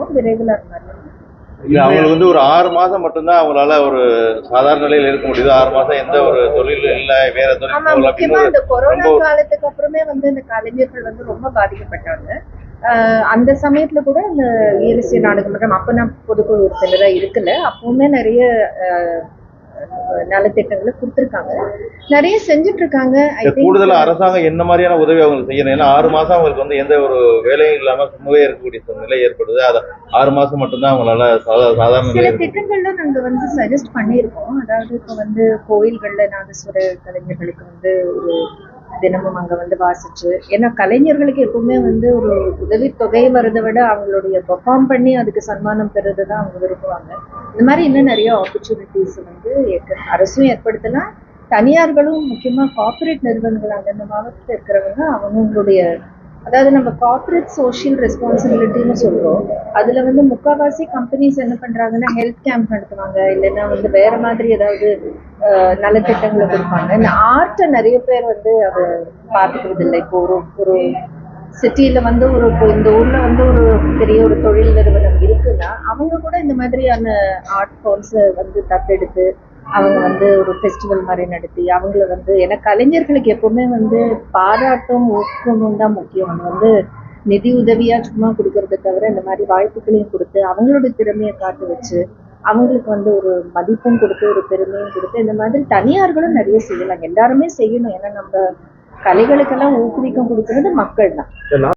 இருக்கோம். விரைவில் அது மாதிரி அவங்களுக்கு வந்து ஒரு ஆறு மாசம் மட்டும்தான் அவங்களால ஒரு சாதாரண நிலையில இருக்க முடியுது. ஆறு மாசம் எந்த ஒரு தொழில் இல்ல வேற தொழில் முக்கியமா இந்த கொரோனா காலத்துக்கு அப்புறமே வந்து இந்த கலைஞர்கள் வந்து ரொம்ப பாதிக்கப்பட்டாங்க. அந்த சமயத்துல கூட இந்த ஈரசிய நாடகமன்றம் அப்ப நான் பொதுக்குழு உறுப்பினரா இருக்கல. அப்பவுமே நிறைய நலத்திட்டங்களை கொடுத்துருக்காங்க. நிறைய செஞ்சுட்டு இருக்காங்க ஐ இந்த கூடுதலா அரசாங்கம் என்ன மாதிரியான உதவி அவங்களுக்கு செய்யணும்? ஏன்னா ஆறு மாசம் அவங்களுக்கு வந்து எந்த ஒரு வேலையும் இல்லாம சும்மாவே இருக்கக்கூடிய ஒரு நிலை ஏற்படுது. அது ஆறு மாசம் மட்டும்தான் அவங்களால சாதா- சாதாரண சில நிலையில இருக்க திட்டங்கள்ல நாங்க வந்து சஜஸ்ட் பண்ணியிருக்கோம். அதாவது இப்போ வந்து கோயில்கள்ல நாதஸ்வர கலைஞர்களுக்கு வந்து ஒரு தினமும் அங்க வந்து வாசிச்சு. ஏன்னா கலைஞர்களுக்கு எப்பவுமே வந்து ஒரு உதவித்தொகை வரதை விட அவங்களுடைய பெர்ஃபார்ம் பண்ணி அதுக்கு சன்மானம் பெறுறது தான் அவங்க விரும்புவாங்க. இந்த மாதிரி இன்னும் நிறைய ஆப்பர்ச்சுனிட்டிஸ் வந்து அரசும் ஏற்படுத்தலாம். தனியார்களும் முக்கியமா கார்பரேட் நிறுவனங்கள் அந்தந்த மாவட்டத்தில் இருக்கிறவங்க அவங்களுடைய அதாவது நம்ம கார்பரேட் சோஷியல் ரெஸ்பான்சிபிலிட்டின்னு சொல்றோம். அதுல வந்து முக்காவாசி கம்பெனிஸ் என்ன பண்றாங்கன்னா ஹெல்த் கேம்ப் நடத்துவாங்க. இல்லைன்னா வந்து வேற மாதிரி ஏதாவது நலத்திட்டங்களை கொடுப்பாங்க. இந்த ஆர்ட்டை நிறைய பேர் வந்து அதை பார்த்துக்கிறது இல்லை. இப்போ ஒரு ஒரு சிட்டியில வந்து ஒரு இப்போ இந்த ஊர்ல வந்து ஒரு பெரிய ஒரு தொழில் நிறுவனம் இருக்குன்னா அவங்க கூட இந்த மாதிரியான ஆர்ட் ஃபார்ம்ஸை வந்து தத்தெடுத்து அவங்க வந்து ஒரு ஃபெஸ்டிவல் மாதிரி நடத்தி அவங்கள வந்து ஏன்னா கலைஞர்களுக்கு எப்பவுமே வந்து பாராட்டும் ஊக்கமும் தான் முக்கியம். வந்து நிதி உதவியா சும்மா கொடுக்கறத தவிர இந்த மாதிரி வாய்ப்புகளையும் கொடுத்து அவங்களோட திறமையை காட்டு வச்சு அவங்களுக்கு வந்து ஒரு மதிப்பும் கொடுத்து ஒரு பெருமையும் கொடுத்து இந்த மாதிரி தனியார்களும் நிறைய செய்யலாம். எல்லாருமே செய்யணும். ஏன்னா நம்ம கலைகளுக்கெல்லாம் ஊக்குவிக்கம் கொடுக்கறது மக்கள் தான்.